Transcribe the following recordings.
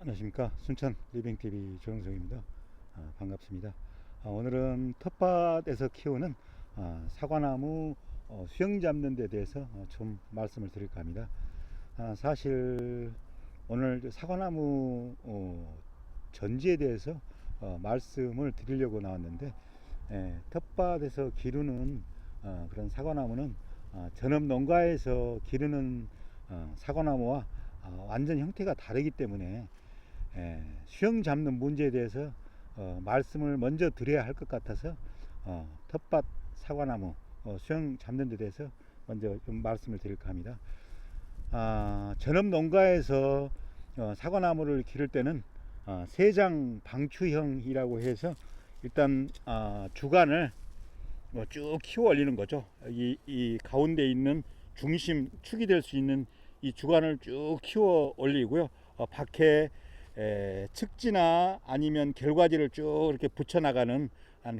안녕하십니까. 순천 리빙TV 조영석입니다. 아, 반갑습니다. 아, 오늘은 텃밭에서 키우는 아, 사과나무 어, 수영 잡는 데 대해서 어, 좀 말씀을 드릴까 합니다. 아, 사실 오늘 저 사과나무 어, 전지에 대해서 어, 말씀을 드리려고 나왔는데 예, 텃밭에서 기르는 어, 그런 사과나무는 어, 전업 농가에서 기르는 어, 사과나무와 어, 완전 형태가 다르기 때문에 예, 수영 잡는 문제에 대해서 어, 말씀을 먼저 드려야 할 것 같아서 어, 텃밭 사과나무 어, 수영 잡는 데 대해서 먼저 좀 말씀을 드릴까 합니다. 아, 전업 농가에서 어, 사과나무를 기를 때는 어, 세장 방추형이라고 해서 일단 아, 주간을 뭐 쭉 키워 올리는 거죠. 이, 이 가운데 있는 중심 축이 될 수 있는 이 주간을 쭉 키워 올리고요. 어, 밖에 에, 측지나 아니면 결과지를 쭉 이렇게 붙여 나가는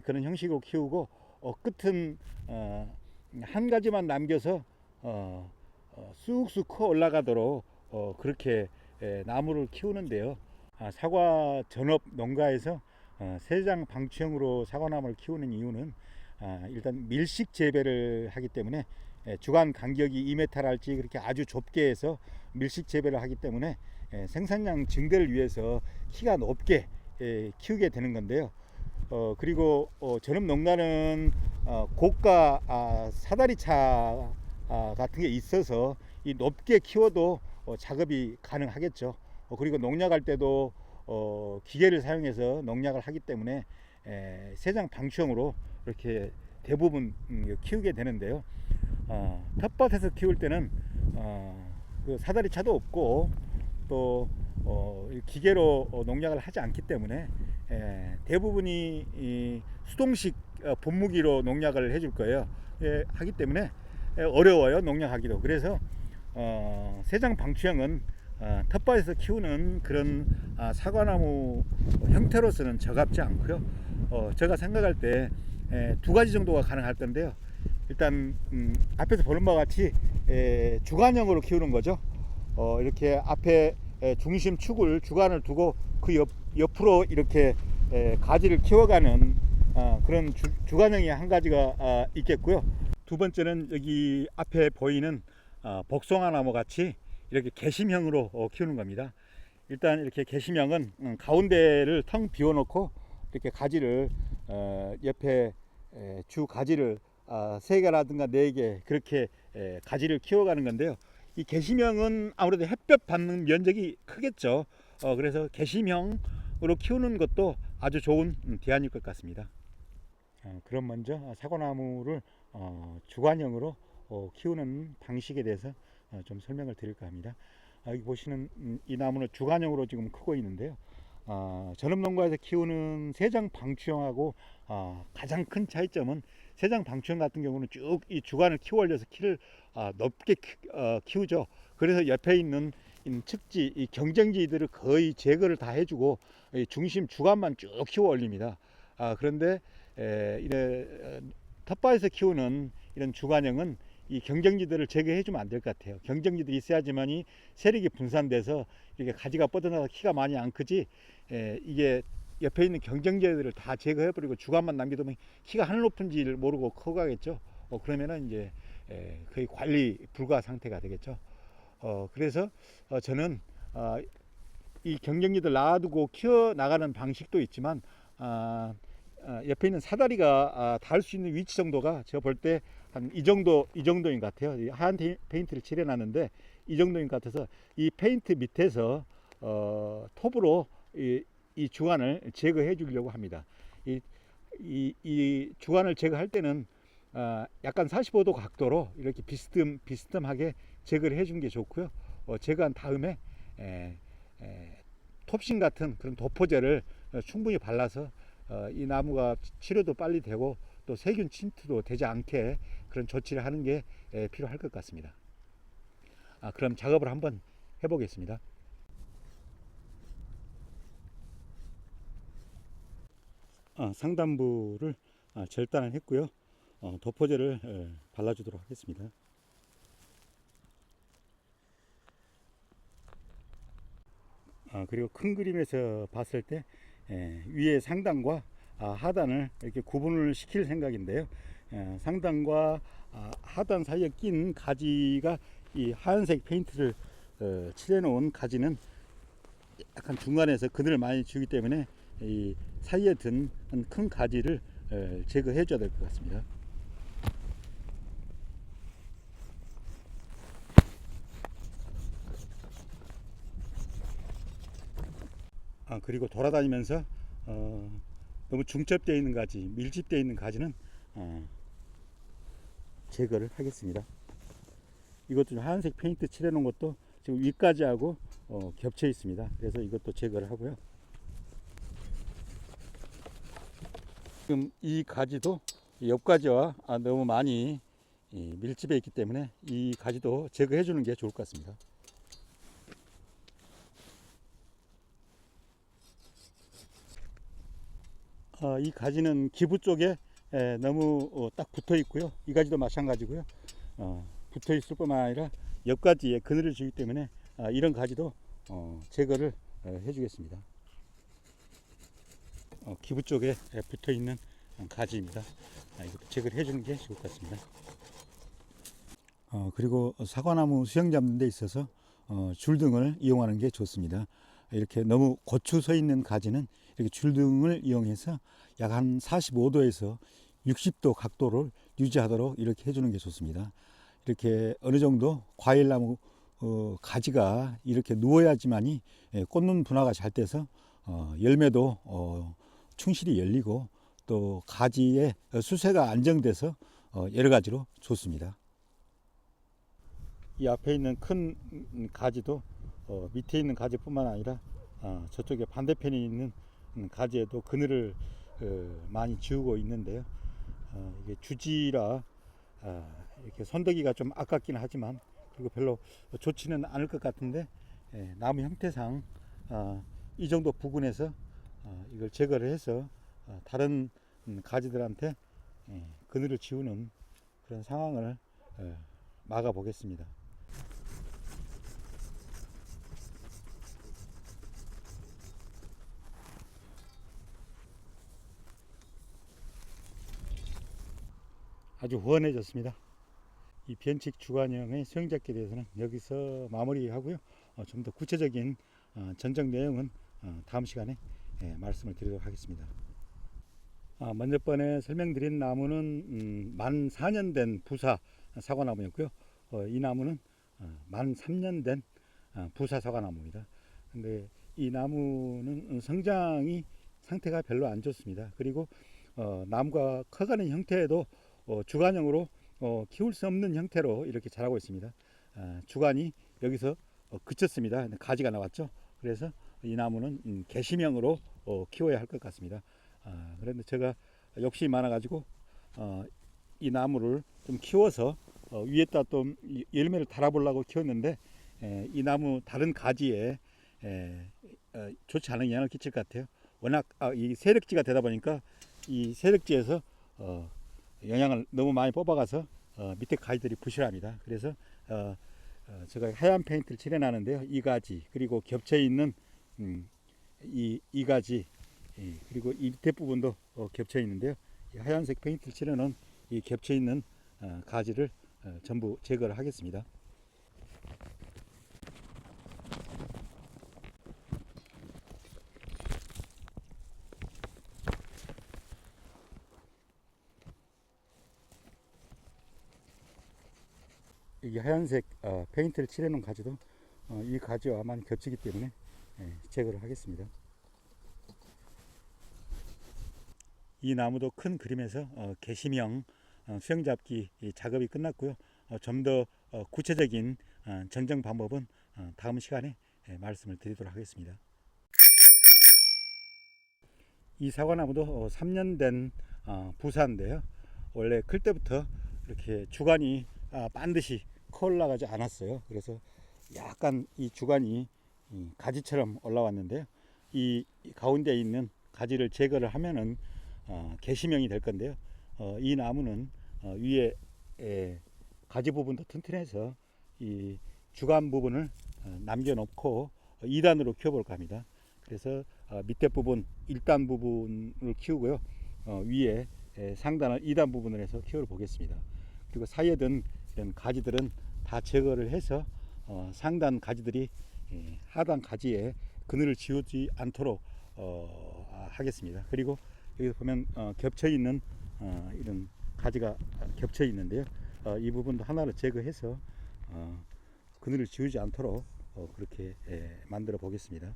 그런 형식으로 키우고 어, 끝은 어, 한 가지만 남겨서 어, 어, 쑥쑥 커 올라가도록 어, 그렇게 에, 나무를 키우는데요. 아, 사과 전업 농가에서 어, 세장 방치형으로 사과나무를 키우는 이유는 아, 일단 밀식 재배를 하기 때문에 에, 주간 간격이 2m랄지 그렇게 아주 좁게 해서 밀식 재배를 하기 때문에 에, 생산량 증대를 위해서 키가 높게 에, 키우게 되는 건데요. 어, 그리고 어, 전업 농가는 어, 고가 아, 사다리차 아, 같은 게 있어서 이 높게 키워도 어, 작업이 가능하겠죠. 어, 그리고 농약할 때도 어, 기계를 사용해서 농약을 하기 때문에 에, 세장 방치형으로 이렇게 대부분 음, 키우게 되는데요. 어, 텃밭에서 키울 때는 어, 그 사다리 차도 없고 또 어, 이 기계로 어, 농약을 하지 않기 때문에 에, 대부분이 이 수동식 어, 분무기로 농약을 해줄 거예요. 예, 하기 때문에 에, 어려워요 농약하기도. 그래서 어, 세장 방추형은 어, 텃밭에서 키우는 그런 아, 사과나무 형태로서는 적합지 않고요. 어, 제가 생각할 때 두 가지 정도가 가능할 건데요. 일단 음, 앞에서 보는 바와 같이 에, 주간형으로 키우는 거죠. 어, 이렇게 앞에 에, 중심 축을 주간을 두고 그 옆, 옆으로 이렇게 에, 가지를 키워가는 아, 그런 주, 주간형이 한 가지가 아, 있겠고요. 두 번째는 여기 앞에 보이는 아, 복숭아 나무 같이 이렇게 개심형으로 어, 키우는 겁니다. 일단 이렇게 개심형은 음, 가운데를 텅 비워놓고 이렇게 가지를 어, 옆에 에, 주 가지를 아, 세 개라든가 네 개 그렇게 에, 가지를 키워가는 건데요. 이 개심형은 아무래도 햇볕 받는 면적이 크겠죠. 어, 그래서 개심형으로 키우는 것도 아주 좋은 음, 대안일 것 같습니다. 어, 그럼 먼저 사과나무를 어, 주관형으로 어, 키우는 방식에 대해서 어, 좀 설명을 드릴까 합니다. 아, 여기 보시는 음, 이 나무는 주관형으로 지금 크고 있는데요. 아, 전업농가에서 키우는 세장 방추형하고 아, 가장 큰 차이점은 세장 방추형 같은 경우는 쭉 이 주관을 키워 올려서 키를 아, 높게 키, 어, 키우죠. 그래서 옆에 있는 이 측지, 이 경쟁지들을 거의 제거를 다 해주고 이 중심 주관만 쭉 키워 올립니다. 아, 그런데 에, 이래 어, 텃밭에서 키우는 이런 주관형은 이 경쟁지들을 제거해 주면 안 될 것 같아요. 경쟁지들이 있어야지만이 세력이 분산돼서 이렇게 가지가 뻗어나가 키가 많이 안 크지 에, 이게 옆에 있는 경쟁지들을 다 제거해 버리고 주관만 남겨두면 키가 하늘 높은지를 모르고 커가겠죠. 어, 그러면은 이제 에, 거의 관리 불가 상태가 되겠죠. 어, 그래서 어, 저는 어, 이 경쟁지들 놔두고 키워 나가는 방식도 있지만 아, 아, 옆에 있는 사다리가 아, 닿을 수 있는 위치 정도가 제가 볼 때 한 이 정도 이 정도인 것 같아요. 이 하얀 테- 페인트를 칠해놨는데 이 정도인 것 같아서 이 페인트 밑에서 어, 톱으로 이, 이 주관을 제거해 주려고 합니다. 이, 이, 이 주관을 제거할 때는 아, 약간 45도 각도로 이렇게 비스듬 비스듬하게 제거를 해 준 게 좋고요. 어, 제거한 다음에 에, 에, 톱신 같은 그런 도포제를 어, 충분히 발라서 어, 이 나무가 치료도 빨리 되고 또 세균 침투도 되지 않게 그런 조치를 하는 게 에, 필요할 것 같습니다. 아, 그럼 작업을 한번 해보겠습니다. 상단부를 아, 절단을 했고요. 어, 도포제를 에, 발라주도록 하겠습니다. 아, 어, 그리고 큰 그림에서 봤을 때 예, 위에 상단과 아, 하단을 이렇게 구분을 시킬 생각인데요. 예, 상단과 아, 하단 사이에 낀 가지가 이 하얀색 페인트를 어, 칠해놓은 가지는 약간 중간에서 그늘을 많이 주기 때문에 이 사이에 든 큰 가지를 어, 제거해 줘야 될 것 같습니다. 아 그리고 돌아다니면서 어, 너무 중첩되어 있는 가지, 밀집되어 있는 가지는 어, 제거를 하겠습니다. 이것도 좀 하얀색 페인트 칠해 놓은 것도 지금 위까지하고 어, 겹쳐 있습니다. 그래서 이것도 제거를 하고요. 지금 이 가지도 옆 가지와 아, 너무 많이 이, 밀집해 있기 때문에 이 가지도 제거해 주는 게 좋을 것 같습니다. 어, 이 가지는 기부 쪽에 에, 너무 어, 딱 붙어 있고요. 이 가지도 마찬가지고요. 어, 붙어 있을 뿐만 아니라 옆 가지에 그늘을 주기 때문에 아, 이런 가지도 어, 제거를 어, 해주겠습니다. 어, 기부 쪽에 에, 붙어 있는 가지입니다. 아, 이것도 제거를 해주는 게 좋을 것 같습니다. 어, 그리고 사과나무 수영 잡는 데 있어서 어, 줄등을 이용하는 게 좋습니다. 이렇게 너무 고추 서 있는 가지는 이렇게 줄등을 이용해서 약 한 45도에서 60도 각도를 유지하도록 이렇게 해주는 게 좋습니다. 이렇게 어느 정도 과일나무 어, 가지가 이렇게 누워야지만이 예, 꽃눈 분화가 잘 돼서 어, 열매도 어, 충실히 열리고 또 가지의 수세가 안정돼서 어, 여러 가지로 좋습니다. 이 앞에 있는 큰 가지도 어, 밑에 있는 가지뿐만 아니라 어, 저쪽에 반대편에 있는 음, 가지에도 그늘을 어, 많이 지우고 있는데요. 어, 이게 주지라 아, 이렇게 선더기가 좀 아깝긴 하지만 그리고 별로 좋지는 않을 것 같은데 예, 나무 형태상 아, 이 정도 부근에서 아, 이걸 제거를 해서 아, 다른 음, 가지들한테 예, 그늘을 지우는 그런 상황을 예, 막아 보겠습니다. 아주 후원해졌습니다. 이 변칙 주관형의 수영잡기에 대해서는 여기서 마무리하고요. 어, 좀더 구체적인 어, 전적 내용은 어, 다음 시간에 예, 말씀을 드리도록 하겠습니다. 아, 먼저 번에 설명드린 나무는 음, 만 4년 된 부사 사과나무였고요. 어, 이 나무는 어, 만 3년 된 어, 부사 사과나무입니다. 근데 이 나무는 성장이 상태가 별로 안 좋습니다. 그리고 어, 나무가 커가는 형태에도 어, 주관형으로 어, 키울 수 없는 형태로 이렇게 자라고 있습니다. 아, 주관이 여기서 어, 그쳤습니다. 가지가 나왔죠. 그래서 이 나무는 음, 개심형으로 어, 키워야 할 것 같습니다. 아, 그런데 제가 욕심이 많아가지고 어, 이 나무를 좀 키워서 어, 위에다 또 이- 열매를 달아보려고 키웠는데 에, 이 나무 다른 가지에 에, 어, 좋지 않은 영향을 끼칠 것 같아요. 워낙 아, 이 세력지가 되다 보니까 이 세력지에서 어, 영양을 너무 많이 뽑아가서 어, 밑에 가지들이 부실합니다. 그래서 어, 어, 제가 하얀 페인트를 칠해놨는데요. 이 가지 그리고 겹쳐 있는 음, 이, 이 가지 예, 그리고 이 밑에 부분도 어, 겹쳐 있는데요. 이 하얀색 페인트를 칠해놓은 이 겹쳐 있는 어, 가지를 어, 전부 제거를 하겠습니다. 이 하얀색 어, 페인트를 칠해놓은 가지도 어, 이 가지와 많이 겹치기 때문에 예, 제거를 하겠습니다. 이 나무도 큰 그림에서 어, 개심형 어, 수영잡기 이 작업이 끝났고요. 어, 좀더 어, 구체적인 어, 정정 방법은 어, 다음 시간에 예, 말씀을 드리도록 하겠습니다. 이 사과나무도 어, 3년 된 어, 부사인데요. 원래 클 때부터 이렇게 주관이 아, 반드시 커 올라가지 않았어요. 그래서 약간 이 주관이 이 가지처럼 올라왔는데요. 이, 이 가운데 있는 가지를 제거를 하면은 어, 개심형이 될 건데요. 어, 이 나무는 어, 위에 에, 가지 부분도 튼튼해서 이 주간 부분을 어, 남겨놓고 2단으로 키워볼까 합니다. 그래서 어, 밑에 부분 1단 부분을 키우고요. 어, 위에 에, 상단을 2단 부분을 해서 키워 보겠습니다. 그리고 사이에 든 이런 가지들은 다 제거를 해서 어, 상단 가지들이 예, 하단 가지에 그늘을 지우지 않도록 어, 아, 하겠습니다. 그리고 여기 보면 어, 겹쳐 있는 어, 이런 가지가 겹쳐 있는데요. 어, 이 부분도 하나를 제거해서 어, 그늘을 지우지 않도록 어, 그렇게 예, 만들어 보겠습니다.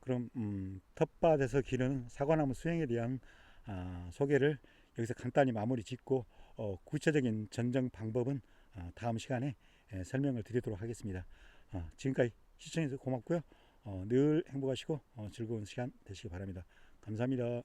그럼 음, 텃밭에서 기르는 사과나무 수행에 대한 아, 소개를 여기서 간단히 마무리 짓고 어, 구체적인 전정 방법은 어, 다음 시간에 예, 설명을 드리도록 하겠습니다. 어, 지금까지 시청해주셔서 고맙고요. 어, 늘 행복하시고 어, 즐거운 시간 되시기 바랍니다. 감사합니다.